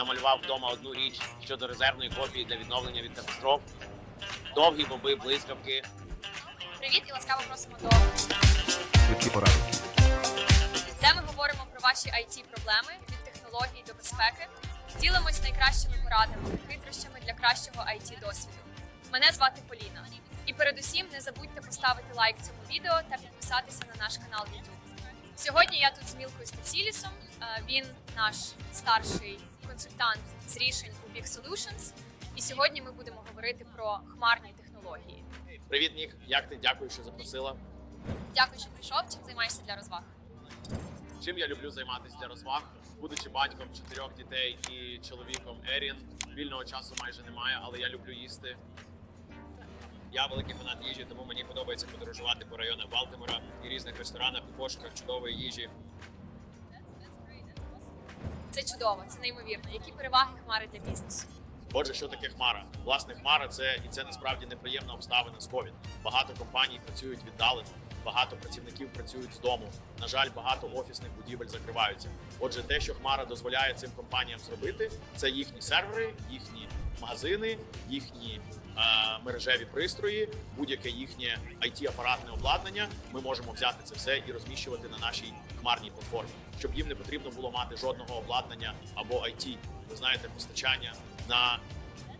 намалював вдома одну річ щодо резервної копії для відновлення від катастроф. Довгі боби, блискавки. Привіт і ласкаво просимо до Швидкі поради. де ми говоримо про ваші it проблеми від технологій до безпеки. Ділимось найкращими порадами, хитрощами для кращого it досвіду. Мене звати Поліна. І передусім не забудьте поставити лайк цьому відео та підписатися на наш канал YouTube. Сьогодні я тут з Мілкою Стасілісом. Е, Він наш старший консультант з рішень у Big Solutions. І сьогодні ми будемо говорити про хмарні технології. Привіт, Нік. Як ти? Дякую, що запросила. Дякую, що прийшов. Чим займаєшся для розваг? Чим я люблю займатися для розваг, будучи батьком чотирьох дітей і чоловіком Ерін. Вільного часу майже немає, але я люблю їсти. Я великий фанат їжі, тому мені подобається подорожувати по районах Балтимора і різних ресторанах і пошуках чудової їжі. Це чудово, це неймовірно. Які переваги хмари для бізнесу? Отже, що таке хмара? Власне, хмара це і це насправді неприємна обставина з ковід. Багато компаній працюють віддалено, багато працівників працюють з дому. На жаль, багато офісних будівель закриваються. Отже, те, що хмара дозволяє цим компаніям зробити, це їхні сервери, їхні магазини, їхні е, мережеві пристрої, будь-яке їхнє it апаратне обладнання. Ми можемо взяти це все і розміщувати на нашій хмарній платформі, щоб їм не потрібно було мати жодного обладнання або IT, ви знаєте, постачання на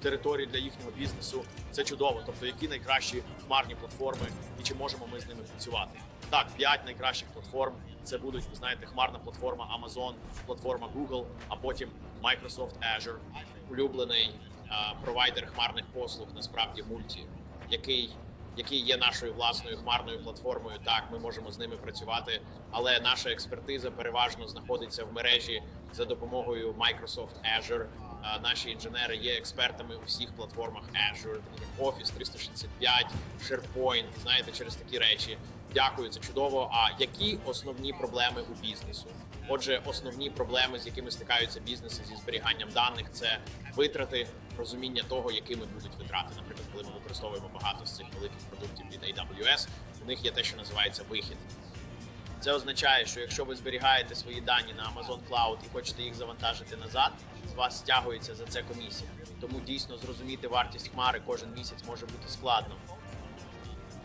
території для їхнього бізнесу. Це чудово. Тобто, які найкращі хмарні платформи і чи можемо ми з ними працювати? Так, п'ять найкращих платформ. Це будуть, ви знаєте, хмарна платформа Amazon, платформа Google, а потім Microsoft Azure, улюблений а, провайдер хмарних послуг, насправді мульті, який. Який є нашою власною хмарною платформою, так ми можемо з ними працювати, але наша експертиза переважно знаходиться в мережі за допомогою Microsoft Azure. Наші інженери є експертами у всіх платформах Azure, Office 365, SharePoint, знаєте, через такі речі. Дякую, це чудово. А які основні проблеми у бізнесу? Отже, основні проблеми, з якими стикаються бізнеси зі зберіганням даних, це витрати, розуміння того, якими будуть витрати. Наприклад, коли ми використовуємо багато з цих великих продуктів від AWS, у них є те, що називається вихід. Це означає, що якщо ви зберігаєте свої дані на Amazon Cloud і хочете їх завантажити назад, з вас стягується за це комісія. Тому дійсно зрозуміти вартість хмари кожен місяць може бути складно.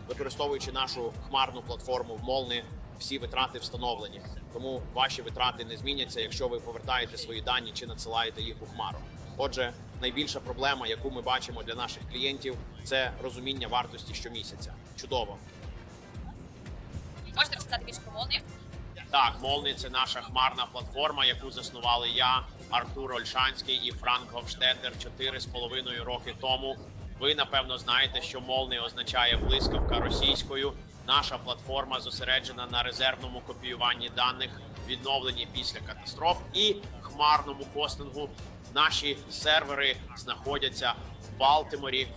Використовуючи нашу хмарну платформу в Молни, всі витрати встановлені. Тому ваші витрати не зміняться, якщо ви повертаєте свої дані чи надсилаєте їх у хмару. Отже, найбільша проблема, яку ми бачимо для наших клієнтів, це розуміння вартості щомісяця. Чудово. Можете розказати більше про Молні? Так, Молні це наша хмарна платформа, яку заснували я, Артур Ольшанський і Франк Гофштеттер 4,5 роки тому. Ви напевно знаєте, що Молні означає блискавка російською. Наша платформа зосереджена на резервному копіюванні даних, відновленні після катастроф і хмарному хостингу. Наші сервери знаходяться в Балтиморі,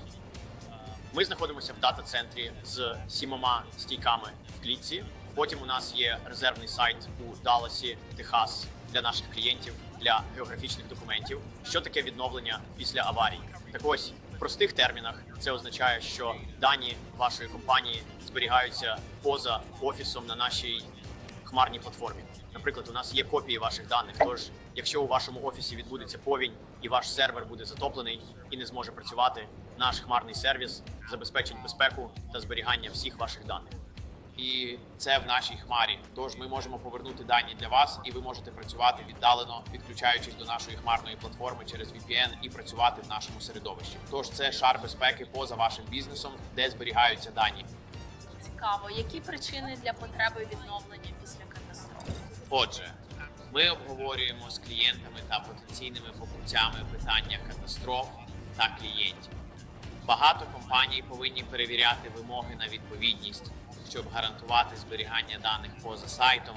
ми знаходимося в дата-центрі з сімома стійками в клітці. Потім у нас є резервний сайт у Далласі, Техас для наших клієнтів для географічних документів. Що таке відновлення після аварії? Так ось простих термінах це означає, що дані вашої компанії зберігаються поза офісом на нашій хмарній платформі. Наприклад, у нас є копії ваших даних. Тож, якщо у вашому офісі відбудеться повінь і ваш сервер буде затоплений і не зможе працювати, наш хмарний сервіс забезпечить безпеку та зберігання всіх ваших даних. І це в нашій хмарі. Тож ми можемо повернути дані для вас, і ви можете працювати віддалено, підключаючись до нашої хмарної платформи через VPN і працювати в нашому середовищі. Тож це шар безпеки поза вашим бізнесом, де зберігаються дані. Цікаво, які причини для потреби відновлення після катастрофи? Отже, ми обговорюємо з клієнтами та потенційними покупцями питання катастроф та клієнтів. Багато компаній повинні перевіряти вимоги на відповідність, щоб гарантувати зберігання даних поза сайтом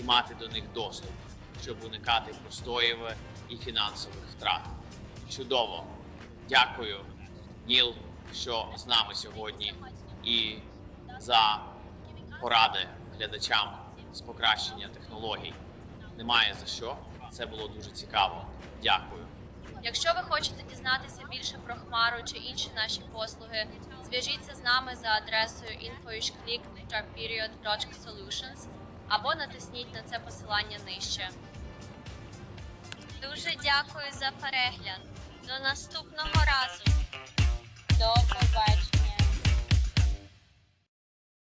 і мати до них доступ, щоб уникати простоїв і фінансових втрат. Чудово! Дякую, Ніл, що з нами сьогодні, і за поради глядачам з покращення технологій. Немає за що. Це було дуже цікаво. Дякую. Якщо ви хочете дізнатися більше про хмару чи інші наші послуги, зв'яжіться з нами за адресою info.click.period.solutions або натисніть на це посилання нижче. Дуже дякую за перегляд. До наступного разу.